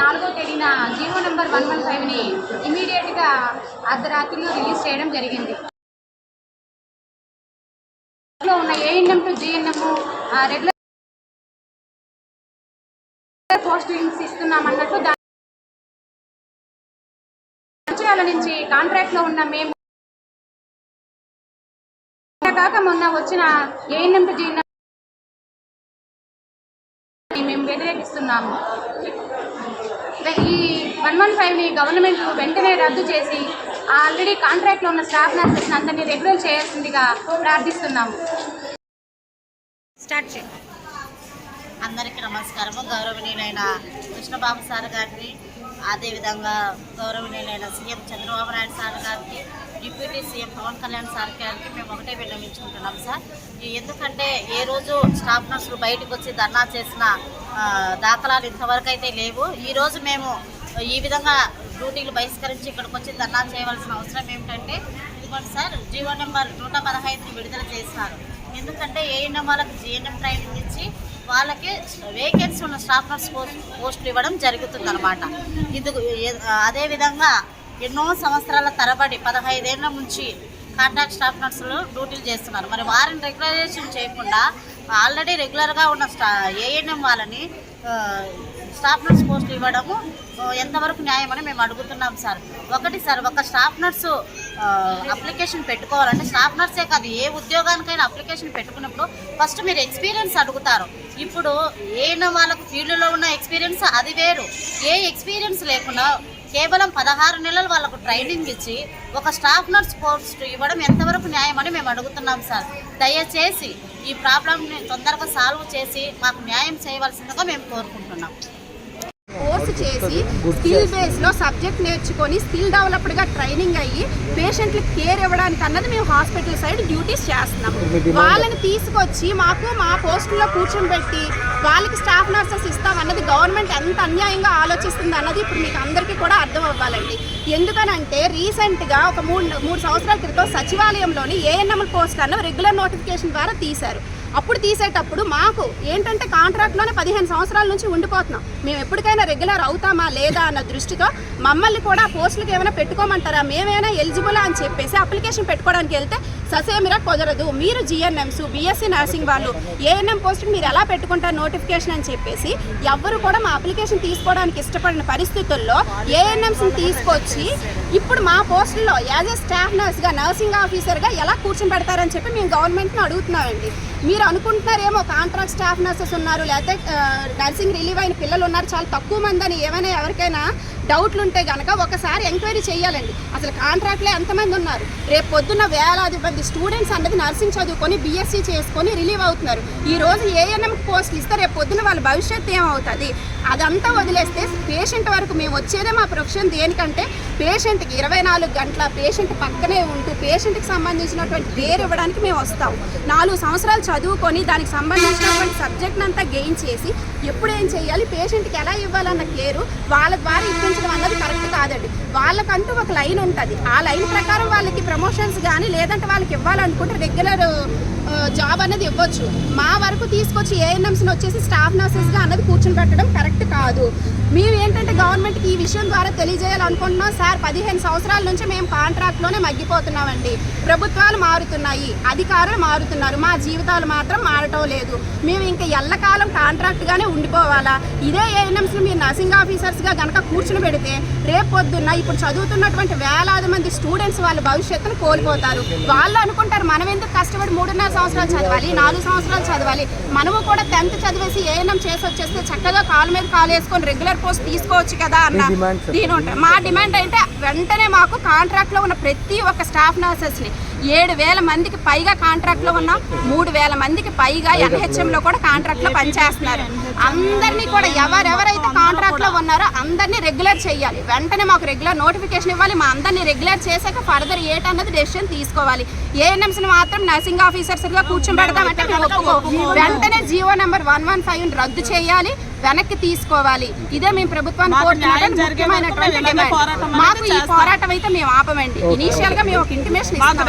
నాలుగో తేదీన GO number one one ఫైవ్ని ఇమీడియట్గా అర్ధరాత్రిలో రిలీజ్ చేయడం జరిగింది. లో ఉన్న ANM to GNM regular postings ఇస్తున్నామన్నట్టు దాని సంవత్సరాల నుంచి కాంట్రాక్ట్లో ఉన్న మేము కాక మొన్న వచ్చిన ఏఎన్ఎం టు జిఎన్ఎం మేము వ్యతిరేకిస్తున్నాము. ఈ వన్ వన్ ఫైవ్ని గవర్నమెంట్ వెంటనే రద్దు చేసి ఆల్రెడీ కాంట్రాక్ట్లో ఉన్న స్టాఫ్ నర్సెస్ అందరినీ రెగ్యులర్ చేయాల్సిందిగా ప్రార్థిస్తున్నాము. స్టార్ట్ చేయండి అందరికీ నమస్కారము. గౌరవనీయులైన కృష్ణబాబు సార్ గారికి అదేవిధంగా గౌరవనీయులైన సీఎం చంద్రబాబు నాయుడు సార్ గారికి deputy CM Pawan Kalyan sir గారికి మేము ఒకటే విన్నవించుకుంటున్నాం సార్. ఎందుకంటే ఏ రోజు స్టాఫ్ నర్సులు బయటకు వచ్చి ధర్నా చేసిన దాఖలాలు ఇంతవరకు అయితే లేవు. ఈరోజు మేము ఈ విధంగా డ్యూటీలు బహిష్కరించి ఇక్కడికి వచ్చి ధర్నా చేయవలసిన అవసరం ఏమిటంటే ఇదిగోండి సార్ జీవో నెంబర్ నూట పదహైదుని విడుదల చేసినారు ఎందుకంటే ఏఎన్ఎం వాళ్ళకి జిఎన్ఎం ట్రైనింగ్ ఇచ్చి వాళ్ళకి వేకెన్సీ ఉన్న స్టాఫ్ నర్స్ పోస్ట్ పోస్టులు ఇవ్వడం జరుగుతుంది అనమాట ఇది అదేవిధంగా ఎన్నో సంవత్సరాల తరబడి పదహైదేళ్ళ నుంచి కాంట్రాక్ట్ స్టాఫ్ నర్సులు డ్యూటీలు చేస్తున్నారు. మరి వారిని రెగ్యులరైజేషన్ చేయకుండా ఆల్రెడీ రెగ్యులర్గా ఉన్న స్టా ఏఎన్ఎం వాళ్ళని స్టాఫ్ నర్స్ పోస్టులు ఇవ్వడము ఎంతవరకు న్యాయమని మేము అడుగుతున్నాం సార్. ఒకటి సార్ ఒక స్టాఫ్ నర్సు అప్లికేషన్ పెట్టుకోవాలంటే స్టాఫ్ నర్సే కాదు ఏ ఉద్యోగానికైనా అప్లికేషన్ పెట్టుకున్నప్పుడు ఫస్ట్ మీరు ఎక్స్పీరియన్స్ అడుగుతారు. ఇప్పుడు ఏఎన్ఎం వాళ్ళకు ఫీల్డ్లో ఉన్న ఎక్స్పీరియన్స్ అది వేరు. ఏ ఎక్స్పీరియన్స్ లేకుండా కేవలం పదహారు నెలలు వాళ్ళకు ట్రైనింగ్ ఇచ్చి ఒక స్టాఫ్ నర్స్ పోస్ట్ ఇవ్వడం ఎంతవరకు న్యాయమని మేము అడుగుతున్నాం సార్. దయచేసి ఈ ప్రాబ్లమ్ని తొందరగా సాల్వ్ చేసి మాకు న్యాయం చేయవలసిందిగా మేము కోరుకుంటున్నాం. కోర్స్ చేసి స్కిల్ బేస్లో సబ్జెక్ట్ నేర్చుకొని స్కిల్ డెవలప్డ్గా ట్రైనింగ్ అయ్యి పేషెంట్లకు కేర్ ఇవ్వడానికి అన్నది మేము హాస్పిటల్ సైడ్ డ్యూటీస్ చేస్తున్నాం. వాళ్ళని తీసుకొచ్చి మాకు మా పోస్టుల్లో కూర్చోబెట్టి వాళ్ళకి స్టాఫ్ నర్సెస్ ఇస్తాం అన్నది గవర్నమెంట్ ఎంత అన్యాయంగా ఆలోచిస్తుంది అన్నది ఇప్పుడు మీకు అందరికీ కూడా అర్థం అవ్వాలండి. ఎందుకనంటే రీసెంట్గా ఒక మూడు మూడు సంవత్సరాల క్రితం సచివాలయంలోని ఏఎన్ఎం పోస్ట్ అన్న రెగ్యులర్ నోటిఫికేషన్ ద్వారా తీశారు. అప్పుడు తీసేటప్పుడు మాకు ఏంటంటే కాంట్రాక్ట్లోనే పదిహేను సంవత్సరాల నుంచి ఉండిపోతున్నాం. మేము ఎప్పటికైనా రెగ్యులర్ అవుతామా లేదా అన్న దృష్టితో మమ్మల్ని కూడా పోస్టులకు ఏమైనా పెట్టుకోమంటారా? మేమైనా ఎలిజిబుల్ అని చెప్పేసి అప్లికేషన్ పెట్టుకోవడానికి వెళ్తే ససేమిరా కుదరదు. మీరు జిఎన్ఎంస్ బీఎస్సీ నర్సింగ్ వాళ్ళు ఏఎన్ఎం పోస్ట్ మీరు ఎలా పెట్టుకుంటారు నోటిఫికేషన్ అని చెప్పేసి ఎవ్వరు కూడా మా అప్లికేషన్ తీసుకోవడానికి ఇష్టపడిన పరిస్థితుల్లో ఏఎన్ఎంస్ని తీసుకొచ్చి ఇప్పుడు మా పోస్టుల్లో యాజ్ ఏ స్టాఫ్ నర్స్గా నర్సింగ్ ఆఫీసర్గా ఎలా కూర్చొని పెడతారని చెప్పి మేము గవర్నమెంట్ని అడుగుతున్నామండి. మీరు అనుకుంటున్నారేమో కాంట్రాక్ట్ స్టాఫ్ నర్సెస్ ఉన్నారు లేకపోతే నర్సింగ్ రిలీవ్ అయిన పిల్లలు ఉన్నారు చాలా తక్కువ మంది అని ఏమైనా ఎవరికైనా డౌట్లు ఉంటే కనుక ఒకసారి ఎంక్వైరీ చేయాలండి. అసలు కాంట్రాక్ట్లో ఎంతమంది ఉన్నారు? రేపు పొద్దున్న వేలాది మంది స్టూడెంట్స్ అన్నది నర్సింగ్ చదువుకొని బీఎస్సీ చేసుకొని రిలీవ్ అవుతున్నారు. ఈ రోజు ఏఎన్ఎం పోస్టులు ఇస్తే రేపు పొద్దున్న వాళ్ళ భవిష్యత్తు ఏమవుతుంది? అదంతా వదిలేస్తే పేషెంట్ వరకు మేము వచ్చేదే మా ప్రొఫెషన్ దేనికంటే పేషెంట్కి ఇరవై నాలుగు గంటల పేషెంట్ పక్కనే ఉంటూ పేషెంట్కి సంబంధించినటువంటి కేర్ ఇవ్వడానికి మేము వస్తాం. నాలుగు సంవత్సరాలు చదువుకొని దానికి సంబంధించినటువంటి సబ్జెక్ట్ అంతా గెయిన్ చేసి ఎప్పుడు ఏం చేయాలి? పేషెంట్కి ఎలా ఇవ్వాలన్న కేరు వాళ్ళ ద్వారా ఇప్పించడం అన్నది కరెక్ట్ కాదండి. వాళ్ళకంటూ ఒక లైన్ ఉంటుంది. ఆ లైన్ ప్రకారం వాళ్ళకి ప్రమోషన్స్ కానీ లేదంటే వాళ్ళకి ఇవ్వాలనుకుంటే రెగ్యులర్ జాబ్ అనేది ఇవ్వచ్చు. మా వరకు తీసుకొచ్చి ఏఎన్ఎంస్ని వచ్చేసి స్టాఫ్ నర్సెస్గా అన్నది కూర్చొని పెట్టడం కరెక్ట్ కాదు. మేము ఏంటంటే గవర్నమెంట్కి ఈ విషయం ద్వారా తెలియజేయాలనుకుంటున్నాం సార్ పదిహేను సంవత్సరాల నుంచి మేము కాంట్రాక్ట్లోనే మగ్గిపోతున్నామండి. ప్రభుత్వాలు మారుతున్నాయి అధికారులు మారుతున్నారు. మా జీవితాలు మాత్రం మారటం లేదు. మేము ఇంకా ఎల్లకాలం కాంట్రాక్ట్గానే ఉండిపోవాలా? ఇదే ఏఎన్ఎంస్ని మీరు నర్సింగ్ ఆఫీసర్స్గా గనక కూర్చుని పెడితే రేపు పొద్దున్న ఇప్పుడు చదువుతున్నటువంటి వేలాది మంది స్టూడెంట్స్ వాళ్ళ భవిష్యత్తును కోల్పోతారు. వాళ్ళు అనుకుంటారు మనం ఎందుకు కష్టపడి మూడున్నర సంవత్సరాలు చదవాలి నాలుగు సంవత్సరాలు చదవాలి. మనము కూడా టెన్త్ చదివేసి ఏఎన్ఎం చేసి వచ్చేస్తే చక్కగా కాలు మీద కాలు వేసుకొని రెగ్యులర్ పోస్ట్ తీసుకోవచ్చు కదా అన్న దీని మా డిమాండ్ అంటే వెంటనే మాకు కాంట్రాక్ట్లో ఉన్న ప్రతి ఒక్క స్టాఫ్ నర్సెస్ని ఏడు వేల మందికి పైగా కాంట్రాక్ట్లో ఉన్న. మూడు వేల మందికి పైగా ఎన్హెచ్ఎంలో కూడా కాంట్రాక్ట్లో పనిచేస్తున్నారు. అందరినీ కూడా ఎవరెవరైతే కాంట్రాక్ట్లో ఉన్నారో అందరినీ రెగ్యులర్ చేయాలి. వెంటనే మాకు రెగ్యులర్ నోటిఫికేషన్ ఇవ్వాలి. మా అందరినీ రెగ్యులర్ చేశాక ఫర్దర్ ఏటన్నది డెసిషన్ తీసుకోవాలి. ఏఎన్ఎంస్ని మాత్రం నర్సింగ్ ఆఫీసర్స్గా కూర్చోబెడతామంటే మేము ఒప్పుకో వెంటనే GO number one one five రద్దు చేయాలి. వెనక్కి తీసుకోవాలి. ఇదే మేము ప్రభుత్వాన్ని కోరుతున్నటువంటి ముఖ్యమైనటువంటి డిమాండ్. మాకు ఈ పోరాటం అయితే మేము ఆపమండి. ఇనీషియల్గా మేము ఒక ఇంటిమేషన్ మాకు ఇస్తాం